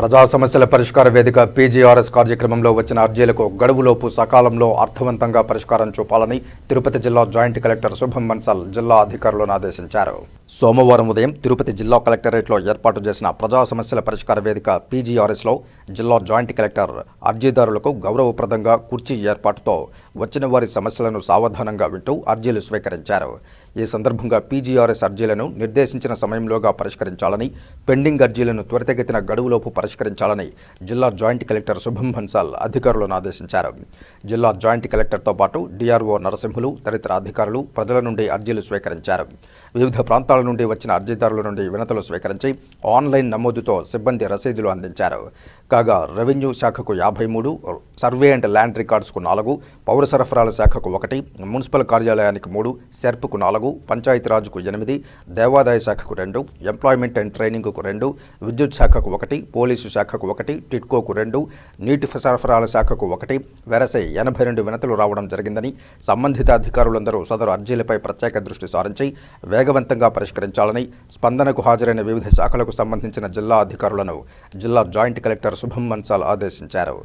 ప్రజా సమస్యల పరిష్కార వేదిక పీజీఆర్ఎస్ కార్యక్రమంలో వచ్చిన అర్జీలకు గడువులోపు సకాలంలో అర్థవంతంగా పరిష్కారం చూపాలని తిరుపతి జిల్లా జాయింట్ కలెక్టర్ శుభం బన్సల్ జిల్లా అధికారులను ఆదేశించారు. సోమవారం ఉదయం తిరుపతి జిల్లా కలెక్టరేట్లో ఏర్పాటు చేసిన ప్రజా సమస్యల పరిష్కార వేదిక పీజీఆర్ఎస్లో జిల్లా జాయింట్ కలెక్టర్ అర్జీదారులకు గౌరవప్రదంగా కుర్చీ ఏర్పాటుతో వచ్చిన వారి సమస్యలను సావధానంగా వింటూ అర్జీలు స్వీకరించారు. ఈ సందర్భంగా పీజీఆర్ఎస్ అర్జీలను నిర్దేశించిన సమయంలోగా పరిష్కరించాలని పెండింగ్ అర్జీలను త్వరితగతిన గడువులోపు పరిష్కరించాలని జిల్లా జాయింట్ కలెక్టర్ శుభం బన్సాల్ అధికారులను ఆదేశించారు. జిల్లా జాయింట్ కలెక్టర్తో పాటు డిఆర్ఓ నరసింహులు తదితర అధికారులు ప్రజల నుండి అర్జీలు స్వీకరించారు. వివిధ ప్రాంతాల నుండి వచ్చిన అర్జీదారుల నుండి వినతులు స్వీకరించి ఆన్లైన్ నమోదుతో సిబ్బంది రసీదులు అందించారు. కాగా రెవెన్యూ శాఖకు యాభై మూడు సర్వే అండ్ ల్యాండ్ రికార్డ్స్కు నాలుగు పౌర సరఫరాల శాఖకు ఒకటి మున్సిపల్ కార్యాలయానికి మూడు సెర్ప్కు నాలుగు పంచాయతీరాజ్కు ఎనిమిది దేవాదాయ శాఖకు రెండు ఎంప్లాయ్మెంట్ అండ్ ట్రైనింగ్కు రెండు విద్యుత్ శాఖకు ఒకటి పోలీసు శాఖకు ఒకటి టిట్కోకు రెండు నీటి సరఫరాల శాఖకు ఒకటి వెరసై ఎనభై రెండు వినతులు రావడం జరిగిందని సంబంధిత అధికారులందరూ సదరు అర్జీలపై ప్రత్యేక దృష్టి సారించి వేగవంతంగా పరిష్కరించాలని స్పందనకు హాజరైన వివిధ శాఖలకు సంబంధించిన జిల్లా అధికారులను జిల్లా జాయింట్ కలెక్టర్ శుభం మన్సాల్ ఆదేశించారు.